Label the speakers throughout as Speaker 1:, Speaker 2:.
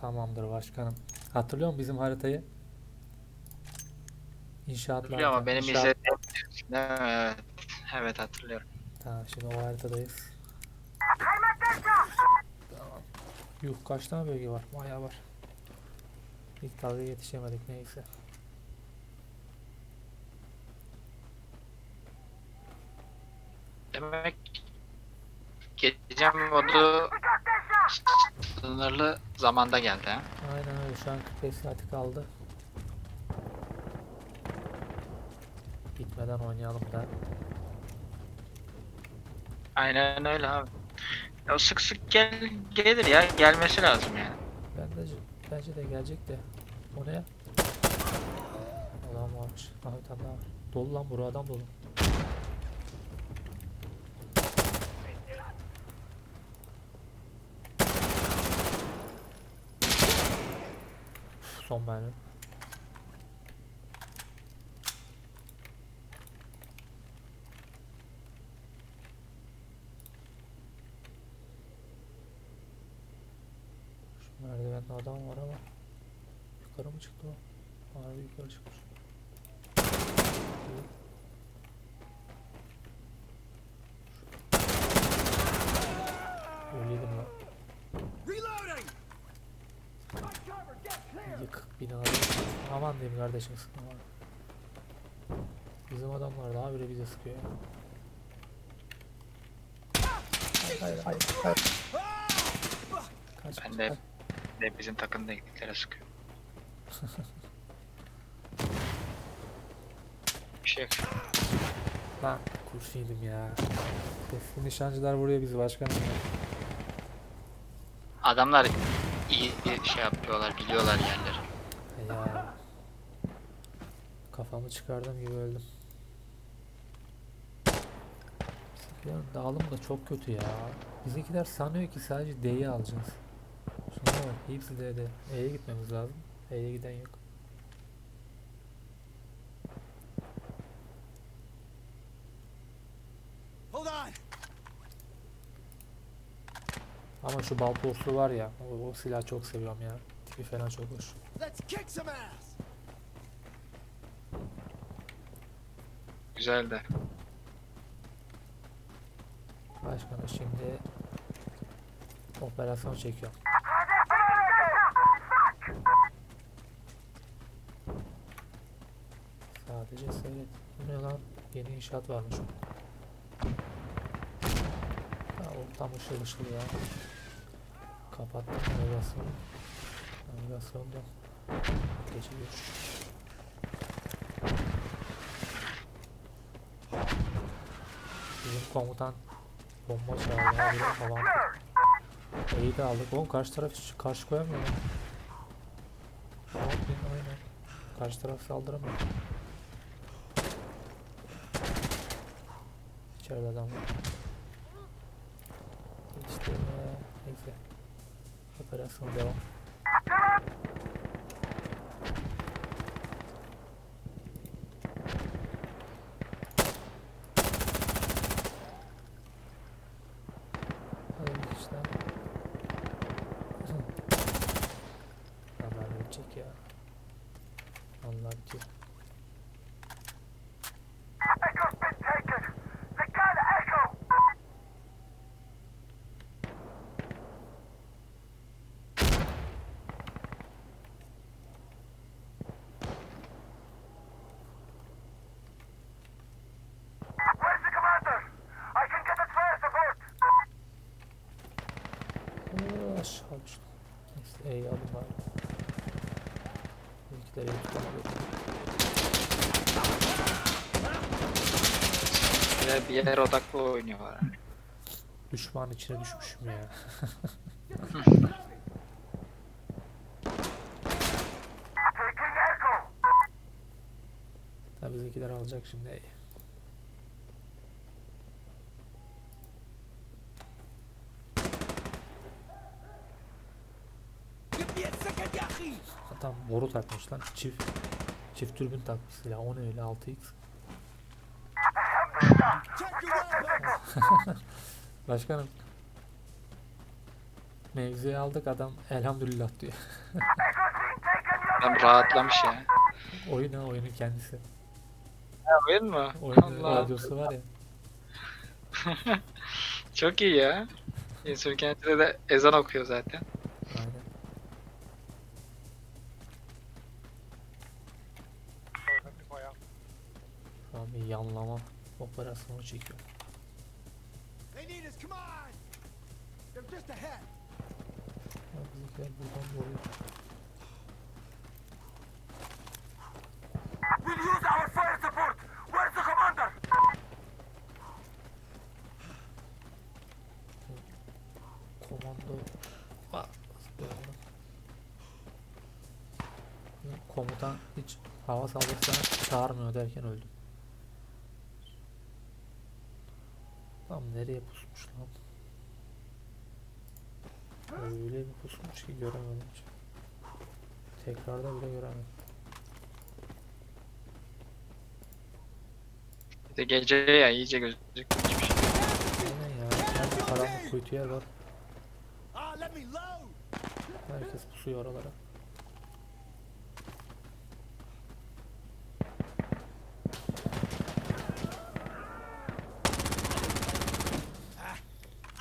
Speaker 1: Tamamdır başkanım. Hatırlıyor musun bizim haritayı? İnşaatlar.
Speaker 2: Biliyor ama benim
Speaker 1: İnşaat-
Speaker 2: izlediğim evet. Evet hatırlıyorum.
Speaker 1: Tamam şimdi o haritadayız. Tamam. Yuh kaç tane bölge var? Bayağı var. İlk dalga yetişemedik neyse.
Speaker 2: Demek gece modu sınırlı zamanda geldi ha.
Speaker 1: Aynen öyle şu an 45 saati kaldı. Bitmeden oynayalım da.
Speaker 2: Aynen öyle abi. Ya sık sık gel gelir ya gelmesi lazım yani.
Speaker 1: Ben de bence de gelecek de. O ne? Adam varmış. Tane daha var. Dolu lan bura adam dolu. Son. Şu merdivende adam var ama yukarı mı çıktı o? Harbi yukarı çıkmış. İyi. Öyleydim lan.
Speaker 3: Reloading!
Speaker 1: Yıkık binaları. Aman diyeyim kardeşim sıkma bana. Bizim adamlar daha bile bize sıkıyor. Hayır hayır hayır. hayır. Kaç
Speaker 2: Ben
Speaker 1: kaç,
Speaker 2: de
Speaker 1: kaç.
Speaker 2: de bizim takımdakileri sıkıyor. Bir şey yok.
Speaker 1: Lan kurşun ya. Eski nişancılar vuruyor bizi başkanım ya.
Speaker 2: Adamlar iyi bir şey yapıyorlar, biliyorlar yerleri.
Speaker 1: Ya. Kafamı çıkardığım gibi öldüm. Bizimkilerin dağılım da çok kötü ya. Bizimkiler sanıyor ki sadece D'yi alacağız. Şuna bak hepsi D'de. E'ye gitmemiz lazım. E'ye giden yok.
Speaker 3: Hold on!
Speaker 1: Ama şu balporsu var ya. O, o silahı çok seviyorum ya. Tipi falan çok hoş.
Speaker 3: Let's kick some ass!
Speaker 2: Güzel de.
Speaker 1: Başkanım şimdi operasyon çekiyorum. Sadece seyret. Bu ne lan? Yeni inşaat varmış. Ya ortam ışıl ışıl ya. Kapattım navigasyonu. Navigasyonda gece görüş. Bizim komutan bomba çağırdı abi falan. İyi de aldık. Oğlum karşı taraf karşı koyamıyor yapayım aynen. Karşı taraf saldıramıyor. İçeride adam var. İşte neyse. Operasyon devam. Hadi git işte. Haber verecek ya. Allah bitiyor.
Speaker 4: Where's the commander? I can get us fire support.
Speaker 1: Oo, aşağı düştüm. Neyse E'yi alın bari. Bizimkiler iyi tutamıyor.
Speaker 2: Bir de bir yer odaklı oynuyorlar.
Speaker 1: Düşman içine düşmüşüm ya. Tabii bizimkiler alacak şimdi E'yi. Adam boru takmış lan. Çift çift türbün takmış silah. O ne öyle 6x.
Speaker 3: Check your weapons!
Speaker 1: Başkanım Mevziyi aldık adam elhamdülillah diyor.
Speaker 2: Adam rahatlamış ya.
Speaker 1: Oyun ha oyunun kendisi.
Speaker 2: Ha, oyun mu?
Speaker 1: Oyunun
Speaker 2: Allah.
Speaker 1: radyosu var ya.
Speaker 2: Çok iyi ya. Insurgency'de de ezan okuyor zaten.
Speaker 1: Aynen. Şu an bir yanlama operasyonu çekiyor.
Speaker 3: They need us. Come on. They're just ahead.
Speaker 1: Ya bizimkiler buradan vuruyor.
Speaker 4: We'll use our fire support. Where's the commander?
Speaker 1: Komando Aa, böyle. Komutan hiç hava saldırısına çağırmıyor derken öldüm. Tam nereye pusmuş lan? Öyle bir pusmuş ki göremedim hiç. Tekrarda bile göremedim.
Speaker 2: Bir de gece ya iyice gözükmüş.
Speaker 1: Aynen ya. Her karanlık kuytu yer var.
Speaker 3: Ah, let me load.
Speaker 1: Herkes pusuyor oralara.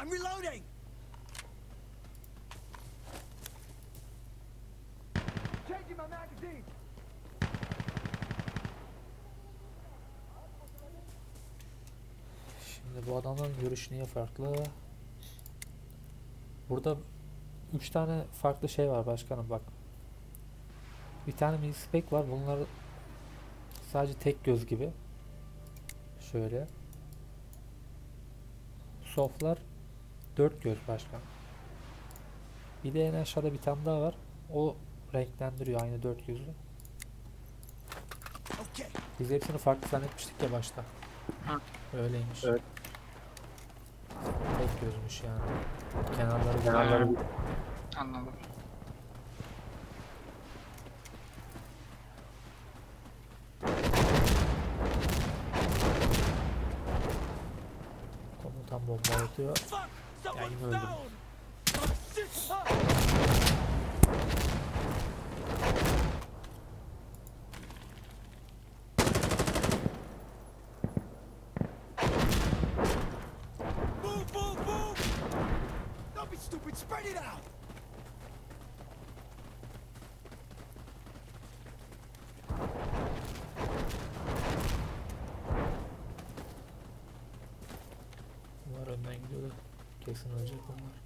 Speaker 3: I'm reloading.
Speaker 1: Şimdi bu adamların görüşü niye farklı? Burada üç tane farklı şey var başkanım bak. Bir tane minispec var. Bunlar sadece tek göz gibi. Şöyle. Softlar dört göz başkan. Bir de en aşağıda bir tane daha var. O renklendiriyor aynı dört gözü.
Speaker 3: Okay.
Speaker 1: Biz hepsini farklı zannetmiştik ya başta.
Speaker 2: Hı.
Speaker 1: Öyleymiş.
Speaker 2: Evet.
Speaker 1: Tek gözmüş yani. Kenarları
Speaker 2: Kenarları. Anladım.
Speaker 1: Komutan bomba atıyor.
Speaker 3: Someone's
Speaker 1: yine öldüm. Önden gidiyor da kesin ölecek bunlar.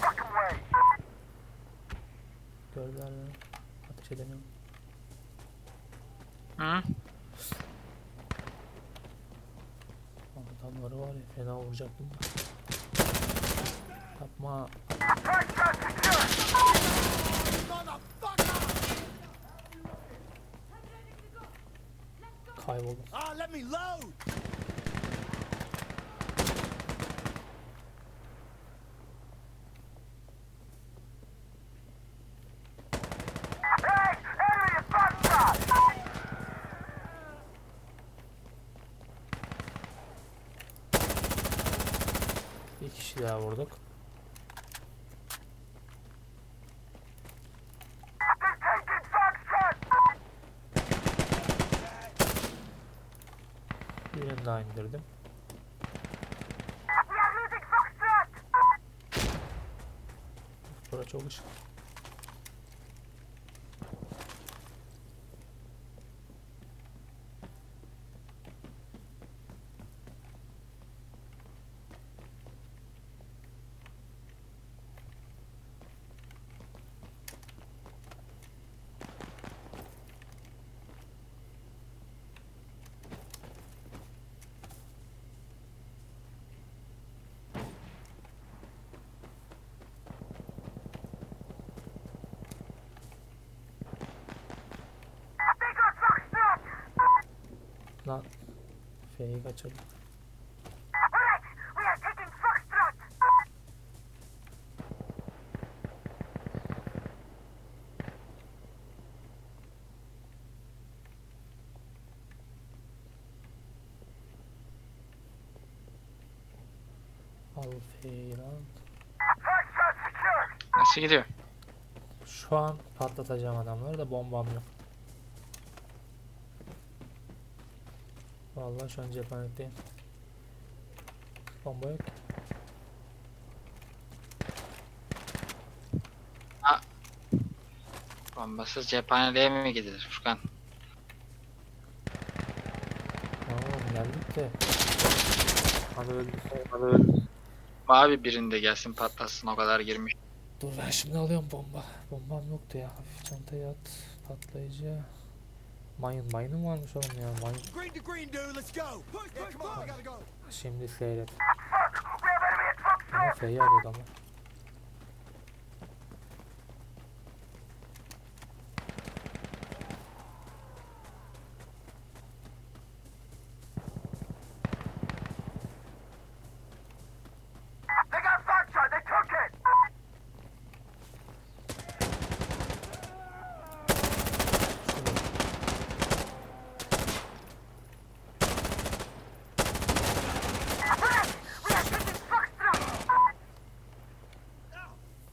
Speaker 4: Fucking way.
Speaker 1: Gördüler beni. Ateş edemiyorum.
Speaker 2: Hı?
Speaker 1: Adamları var ya fena vuracak bunlar. Yapma. Kayboldum.
Speaker 3: Ah, let me load.
Speaker 1: Birini daha indirdim.
Speaker 4: We are losing Foxtrot.
Speaker 1: Bura çok ışık.
Speaker 4: Foxtrot secured.
Speaker 2: Nasıl gidiyor?
Speaker 1: Şu an patlatacağım adamları da bombam yok. Vallahi şu an cephanetteyim. Bomba yok.
Speaker 2: Bombasız cephaneliğe mi gidilir Furkan?
Speaker 1: Tamam geldik de. Hadi öldük.
Speaker 2: Abi birinde gelsin patlasın o kadar girmiş.
Speaker 1: Dur ben şimdi alıyorum bomba. Bombam yoktu ya. Hafif çantaya at. Patlayıcı. Mayın. Mayınım varmış oğlum ya. Mayın.
Speaker 3: Green to green, dude. Let's go.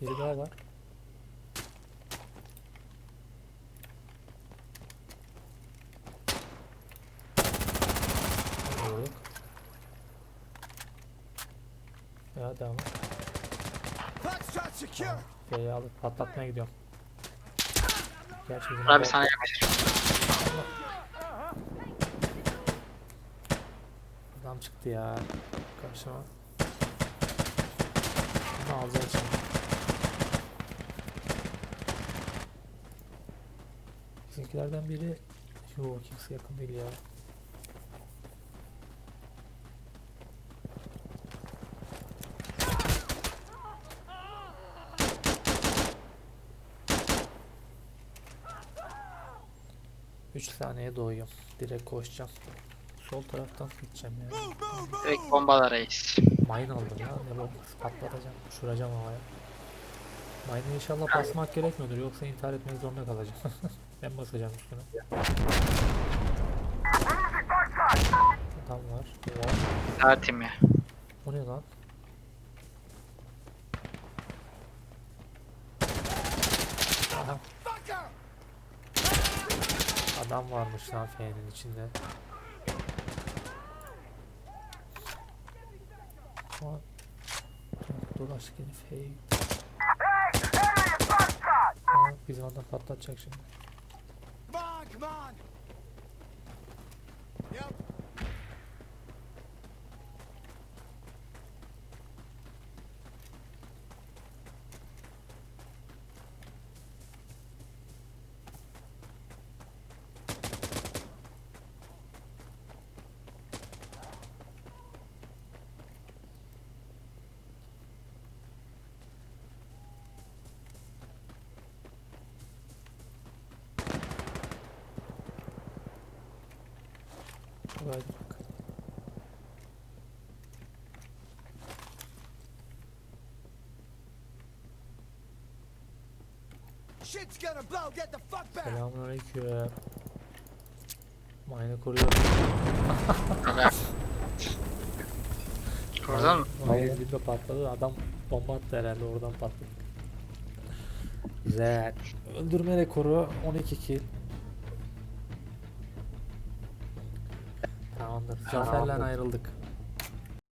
Speaker 1: Biri daha var. Vurduk. Ya devam et. F'yi alıp patlatmaya gidiyorum. Gerçi bizim
Speaker 2: Abi sana yaklaşır.
Speaker 1: Adam çıktı ya. Karşıma. Bunu alacağım şimdi. Bizimkilerden biri Yo kimse yakın değil ya. Üç saniye doğuyorum. Direkt koşacağım. Sol taraftan gideceğim yani.
Speaker 2: Direkt bombala reis.
Speaker 1: Mine aldım ya. Ne bombası patlatacağım. Uçuracağım havaya. Mine'ı inşallah basmak gerekmiyordur. Yoksa intihar etmek zorunda kalacağım. ben basacağım üstüne. Adam var. Var.
Speaker 2: Tertim ya.
Speaker 1: O ne lan?
Speaker 3: Fucker.
Speaker 1: adam varmış lan F'nin içinde. Ama dolaştık yine F'yi.
Speaker 4: Hey.
Speaker 1: Aa, bizim adam patlatacak şimdi. Hadi bak.
Speaker 3: Shit's gonna blow. Get the fuck back.
Speaker 1: Selamünaleyküm. Mine'ı koruyorum.
Speaker 2: Aga. Kurdun mu?
Speaker 1: Mine dibinde patladı. Adam bomba attı herhalde oradan patladı. Güzel. Öldürme rekoru 12 kill. Tamamdır. Zaferle ayrıldık.